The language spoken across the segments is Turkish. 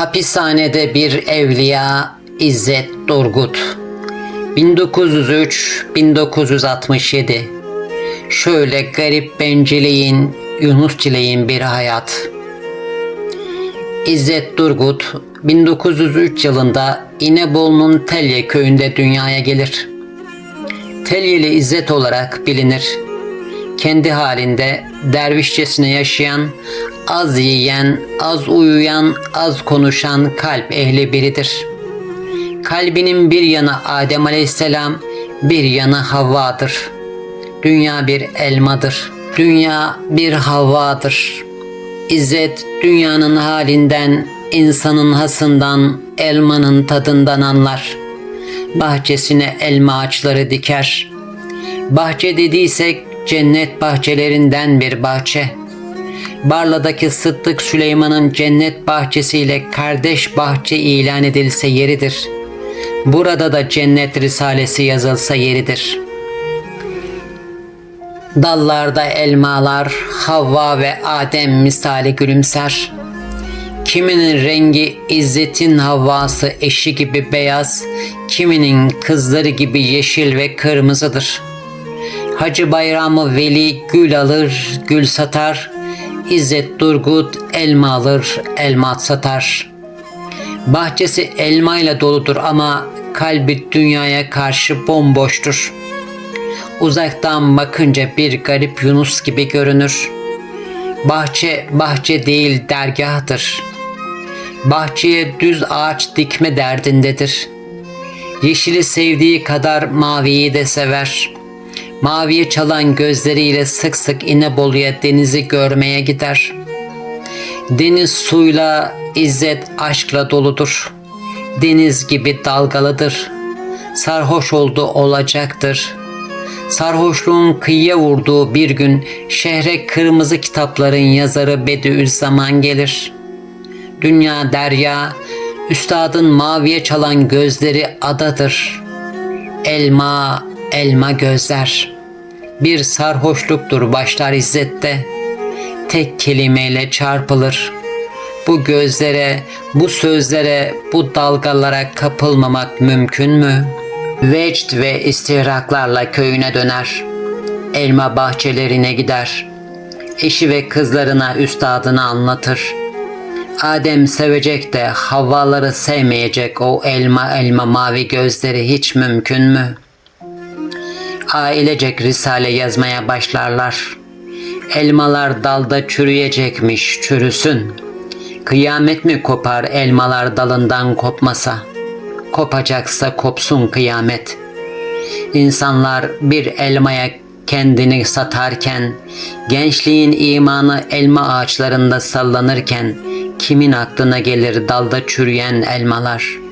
Hapishanede bir evliya İzzet Durgut 1903-1967 Şöyle garip benceleyin, Yunus Çileğin bir hayat. İzzet Durgut 1903 yılında İnebolu'nun Telye köyünde dünyaya gelir. Telyeli İzzet olarak bilinir. Kendi halinde dervişçesine yaşayan, az yiyen, az uyuyan, az konuşan kalp ehli biridir. Kalbinin bir yanı Adem Aleyhisselam, bir yanı Havva'dır. Dünya bir elmadır. Dünya bir Havva'dır. İzzet dünyanın halinden, insanın hasından, elmanın tadından anlar. Bahçesine elma ağaçları diker. Bahçe dediysek cennet bahçelerinden bir bahçe. Barla'daki Sıddık Süleyman'ın cennet bahçesiyle kardeş bahçe ilan edilse yeridir. Burada da cennet risalesi yazılsa yeridir.'' Dallarda elmalar Havva ve Adem misali gülümser. Kiminin rengi İzzet'in Havvası eşi gibi beyaz, kiminin kızları gibi yeşil ve kırmızıdır. Hacı Bayramı Veli gül alır, gül satar. İzzet Durgut elma alır, elma satar. Bahçesi elmayla doludur ama kalbi dünyaya karşı bomboştur.'' Uzaktan bakınca bir garip Yunus gibi görünür. Bahçe bahçe değil dergahtır. Bahçeye düz ağaç dikme derdindedir. Yeşili sevdiği kadar maviyi de sever. Maviye çalan gözleriyle sık sık İnebolu'ya denizi görmeye gider. Deniz suyla, izzet aşkla doludur. Deniz gibi dalgalıdır. Sarhoş oldu olacaktır.'' sarhoşluğun kıyıya vurduğu bir gün şehre kırmızı kitapların yazarı Bediüzzaman gelir. Dünya derya, üstadın maviye çalan gözleri adadır. Elma, elma gözler. Bir sarhoşluktur başlar izzette. Tek kelimeyle çarpılır. Bu gözlere, bu sözlere, bu dalgalara kapılmamak mümkün mü?'' Vecd ve istihraklarla köyüne döner. Elma bahçelerine gider. Eşi ve kızlarına üstadını anlatır. Adem sevecek de Havvaları sevmeyecek o elma elma mavi gözleri hiç mümkün mü? Ailecek risale yazmaya başlarlar. Elmalar dalda çürüyecekmiş, çürüsün. Kıyamet mi kopar elmalar dalından kopmasa?'' kopacaksa kopsun kıyamet. İnsanlar bir elmaya kendini satarken, gençliğin imanı elma ağaçlarında sallanırken, kimin aklına gelir dalda çürüyen elmalar?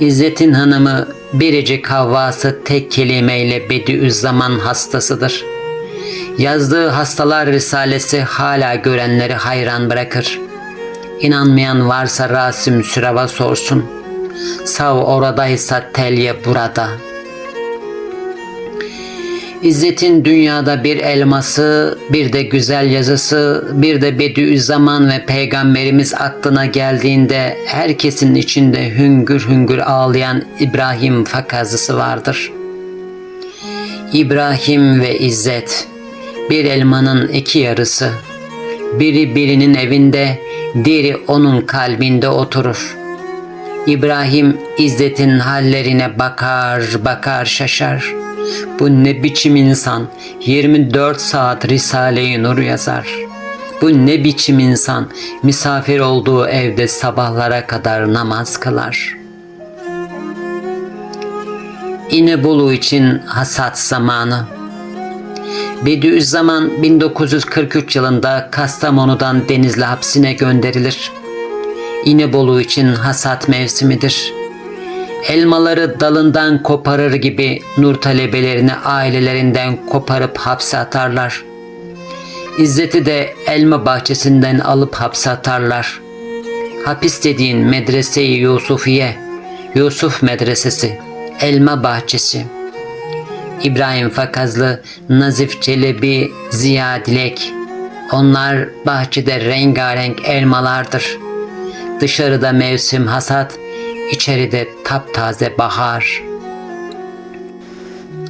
İzzet'in hanımı biricik Havvası tek kelimeyle Bediüzzaman hastasıdır. Yazdığı Hastalar Risalesi hala görenleri hayran bırakır. İnanmayan varsa Rasim Sürava sorsun.'' Sav oradaysa telye burada. İzzet'in dünyada bir elması, bir de güzel yazısı, bir de Bediüzzaman ve Peygamberimiz aklına geldiğinde herkesin içinde hüngür hüngür ağlayan İbrahim fakazısı vardır. İbrahim ve İzzet, bir elmanın iki yarısı, biri birinin evinde, diğeri onun kalbinde oturur.'' İbrahim İzzet'in hallerine bakar bakar şaşar. Bu ne biçim insan 24 saat Risale-i Nur yazar. Bu ne biçim insan misafir olduğu evde sabahlara kadar namaz kılar. İnebolu için hasat zamanı. Bediüzzaman 1943 yılında Kastamonu'dan Denizli hapsine gönderilir. İnebolu için hasat mevsimidir. Elmaları dalından koparır gibi nur talebelerini ailelerinden koparıp hapse atarlar. İzzet'i de elma bahçesinden alıp hapse atarlar. Hapis dediğin medrese-i Yusufiye, Yusuf medresesi, elma bahçesi. İbrahim Fakazlı, Nazif Çelebi, Ziya Dilek. Onlar bahçede rengarenk elmalardır.'' Dışarıda mevsim hasat, içeride taptaze bahar.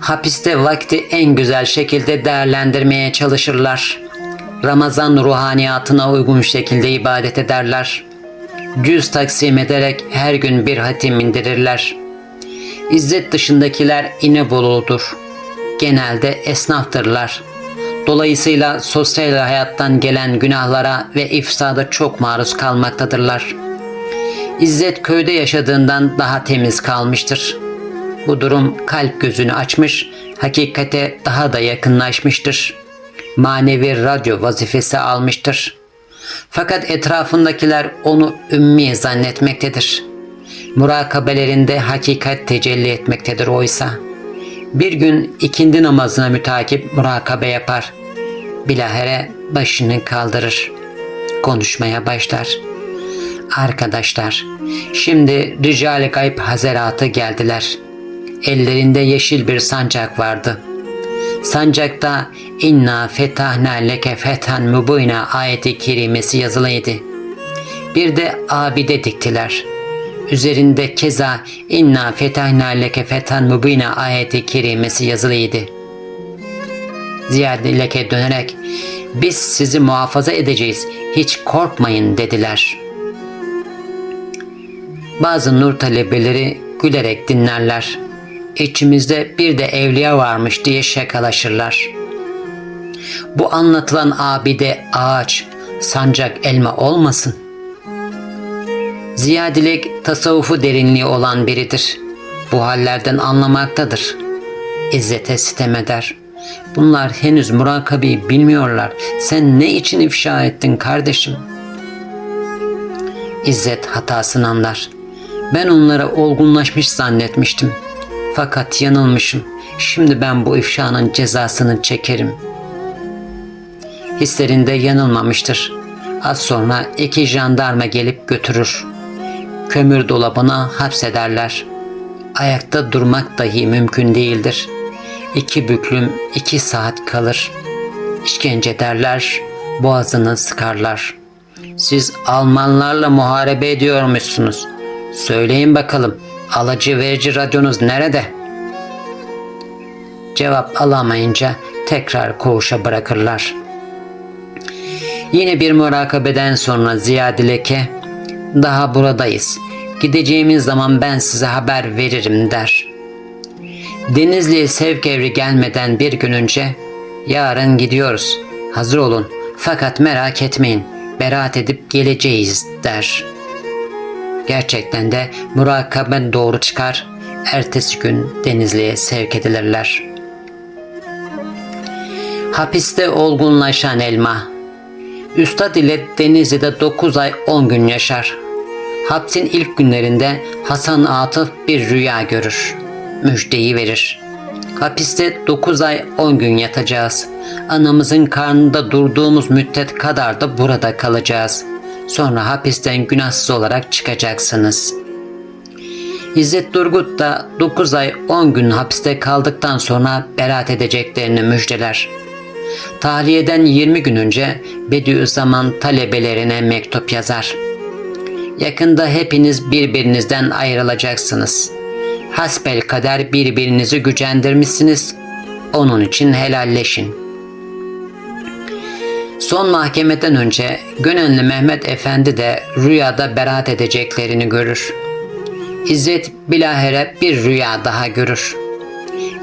Hapiste vakti en güzel şekilde değerlendirmeye çalışırlar. Ramazan ruhaniyatına uygun şekilde ibadet ederler. Cüz taksim ederek her gün bir hatim indirirler. İzzet dışındakiler İnebolu'dur. Genelde esnaftırlar. Dolayısıyla sosyal hayattan gelen günahlara ve ifsada çok maruz kalmaktadırlar. İzzet köyde yaşadığından daha temiz kalmıştır. Bu durum kalp gözünü açmış, hakikate daha da yakınlaşmıştır. Manevi radyo vazifesi almıştır. Fakat etrafındakiler onu ümmi zannetmektedir. Murakabelerinde hakikat tecelli etmektedir oysa. Bir gün ikindi namazına mütakip murakabe yapar. Bilahere başını kaldırır. Konuşmaya başlar. Arkadaşlar, şimdi Rical-i Gayb Hazeratı geldiler. Ellerinde yeşil bir sancak vardı. Sancakta inna fetahna leke fethan mubina ayeti kerimesi yazılıydı. Bir de abide diktiler. Üzerinde keza inna fetahna leke fethan mubina ayeti kerimesi yazılıydı. Ziyade leke dönerek biz sizi muhafaza edeceğiz hiç korkmayın dediler. Bazı nur talebeleri gülerek dinlerler. İçimizde bir de evliya varmış diye şakalaşırlar. Bu anlatılan abide ağaç, sancak elma olmasın. Ziyadilik tasavvufu derinliği olan biridir. Bu hallerden anlamaktadır. İzzete sitem eder. Bunlar henüz murakabeyi bilmiyorlar. Sen ne için ifşa ettin kardeşim? İzzet hatasını anlar. Ben onlara olgunlaşmış zannetmiştim. Fakat yanılmışım. Şimdi ben bu ifşanın cezasını çekerim. Hislerinde yanılmamıştır. Az sonra iki jandarma gelip götürür. Kömür dolabına hapsederler. Ayakta durmak dahi mümkün değildir. İki büklüm iki saat kalır. İşkence derler, boğazını sıkarlar. Siz Almanlarla muharebe ediyormuşsunuz. Söyleyin bakalım alıcı verici radyonuz nerede? Cevap alamayınca tekrar koğuşa bırakırlar. Yine bir murakabeden sonra Ziyad Leke, daha buradayız. Gideceğimiz zaman ben size haber veririm der. Denizli'ye sevk gelmeden bir gün önce, yarın gidiyoruz. Hazır olun fakat merak etmeyin. Beraat edip geleceğiz der.'' Gerçekten de murakaben doğru çıkar. Ertesi gün Denizli'ye sevk edilirler. Hapiste olgunlaşan elma. Üstad ile Denizli'de 9 ay 10 gün yaşar. Hapsin ilk günlerinde Hasan Atıf bir rüya görür. Müjdeyi verir. Hapiste 9 ay 10 gün yatacağız. Anamızın karnında durduğumuz müddet kadar da burada kalacağız.'' Sonra hapisten günahsız olarak çıkacaksınız. İzzet Durgut da 9 ay 10 gün hapiste kaldıktan sonra beraat edeceklerini müjdeler. Tahliyeden 20 gün önce Bediüzzaman talebelerine mektup yazar. Yakında hepiniz birbirinizden ayrılacaksınız. Hasbel kader birbirinizi gücendirmişsiniz. Onun için helalleşin.'' Son mahkemeden önce Gönenli Mehmet Efendi de rüyada beraat edeceklerini görür. İzzet bilahere bir rüya daha görür.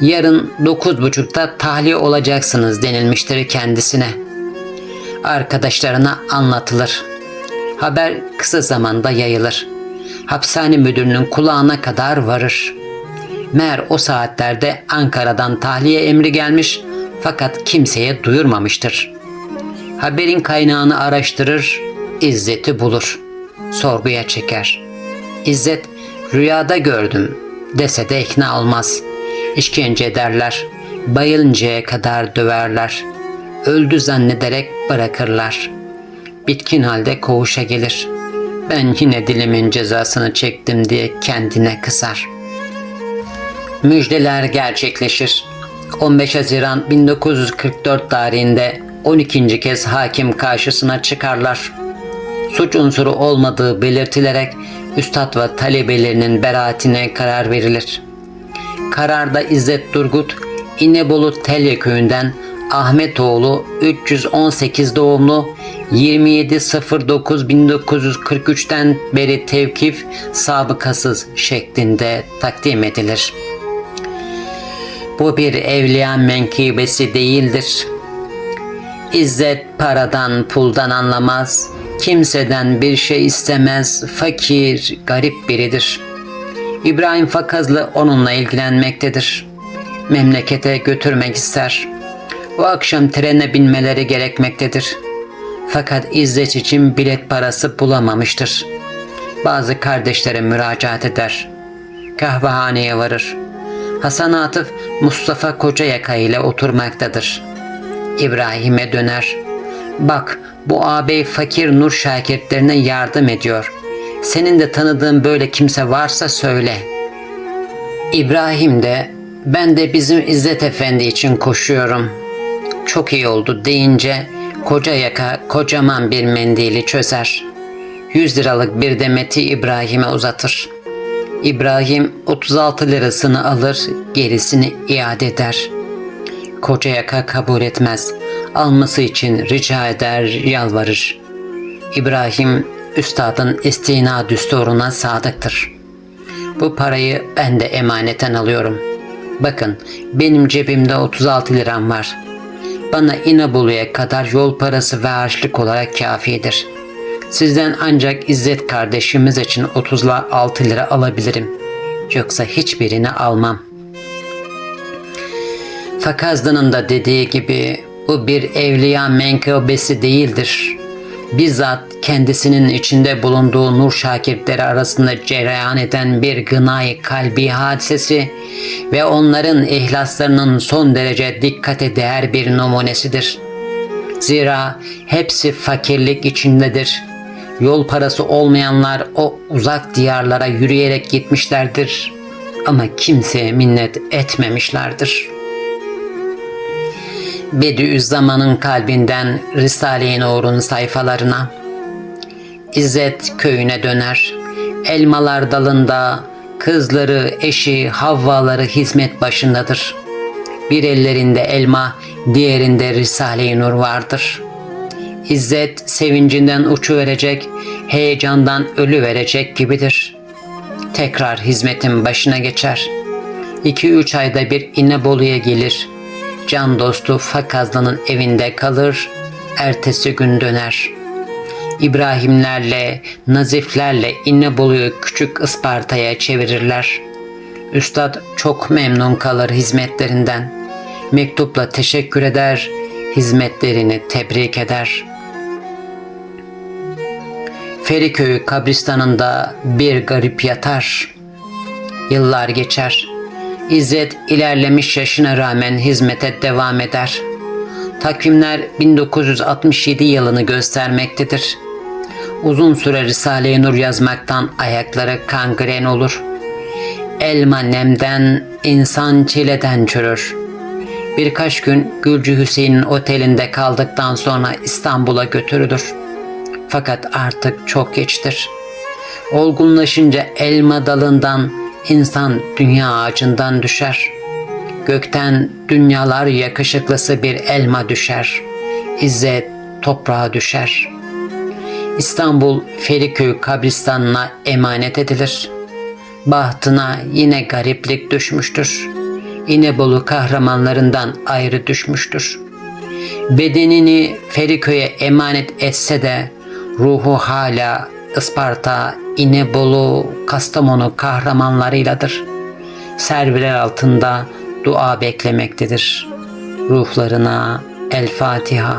Yarın dokuz buçukta tahliye olacaksınız denilmiştir kendisine. Arkadaşlarına anlatılır. Haber kısa zamanda yayılır. Hapishane müdürünün kulağına kadar varır. Mer o saatlerde Ankara'dan tahliye emri gelmiş fakat kimseye duyurmamıştır.'' Haberin kaynağını araştırır, İzzet'i bulur. Sorguya çeker. İzzet, rüyada gördüm dese de ikna olmaz. İşkence ederler, bayılıncaya kadar döverler. Öldü zannederek bırakırlar. Bitkin halde koğuşa gelir. Ben yine dilimin cezasını çektim diye kendine kısar. Müjdeler gerçekleşir. 15 Haziran 1944 tarihinde 12. kez hakim karşısına çıkarlar. suç unsuru olmadığı belirtilerek üstad ve talebelerinin beraatine karar verilir. Kararda İzzet Durgut, İnebolu Telye köyünden Ahmetoğlu 318 doğumlu 27.09.1943'ten beri tevkif sabıkasız şeklinde takdim edilir. Bu bir evliya menkıbesi değildir. İzzet paradan puldan anlamaz, kimseden bir şey istemez, fakir, garip biridir. İbrahim Fakazlı onunla ilgilenmektedir. Memlekete götürmek ister. O akşam trene binmeleri gerekmektedir. Fakat İzzet için bilet parası bulamamıştır. Bazı kardeşlere müracaat eder. Kahvehaneye varır. Hasan Atıf Mustafa Kocayaka ile oturmaktadır. İbrahim'e döner. Bak bu ağabey fakir Nur şakirtlerine yardım ediyor. Senin de tanıdığın böyle kimse varsa söyle. İbrahim de ben de bizim İzzet Efendi için koşuyorum. Çok iyi oldu deyince koca yaka kocaman bir mendili çözer. 100 liralık bir demeti İbrahim'e uzatır. İbrahim 36 lirasını alır, gerisini iade eder. Koca yaka kabul etmez. Alması için rica eder, yalvarır. İbrahim üstadın istina düsturuna sadıktır. Bu parayı ben de emaneten alıyorum. Bakın benim cebimde 36 liram var. Bana İnebolu'ya kadar yol parası ve harçlık olarak kafidir. Sizden ancak İzzet kardeşimiz için 36 lira alabilirim. Yoksa hiçbirini almam. Fakazlı'nın da dediği gibi bu bir evliya menkıbesi değildir. Bizzat kendisinin içinde bulunduğu nur şakirtleri arasında cereyan eden bir gınay kalbi hadisesi ve onların ihlaslarının son derece dikkate değer bir numunesidir. Zira hepsi fakirlik içindedir. Yol parası olmayanlar o uzak diyarlara yürüyerek gitmişlerdir ama kimseye minnet etmemişlerdir.'' Bediüzzaman'ın kalbinden Risale-i Nur'un sayfalarına. İzzet köyüne döner. Elmalar dalında kızları, eşi, havvaları hizmet başındadır. Bir ellerinde elma, diğerinde Risale-i Nur vardır. İzzet sevincinden uçu verecek, heyecandan ölü verecek gibidir. Tekrar hizmetin başına geçer. İki üç ayda bir İnebolu'ya gelir.'' Can dostu Fakazlı'nın evinde kalır, ertesi gün döner. İbrahimlerle, Naziflerle İnnebolu'yu küçük Isparta'ya çevirirler. Üstad çok memnun kalır hizmetlerinden. Mektupla teşekkür eder, hizmetlerini tebrik eder. Feriköy kabristanında bir garip yatar. Yıllar geçer. İzzet ilerlemiş yaşına rağmen hizmete devam eder. Takvimler 1967 yılını göstermektedir. Uzun süre Risale-i Nur yazmaktan ayakları kangren olur. Elma nemden, insan çileden çürür. Birkaç gün Gülcü Hüseyin'in otelinde kaldıktan sonra İstanbul'a götürülür. Fakat artık çok geçtir. Olgunlaşınca elma dalından İnsan dünya ağacından düşer. Gökten dünyalar yakışıklısı bir elma düşer. İzzet toprağa düşer. İstanbul Feriköy kabristanına emanet edilir. Bahtına yine gariplik düşmüştür. İnebolu kahramanlarından ayrı düşmüştür. Bedenini Feriköy'e emanet etse de ruhu hala Isparta, İnebolu, Kastamonu kahramanlarıyladır. Serviler altında dua beklemektedir. Ruhlarına El Fatiha.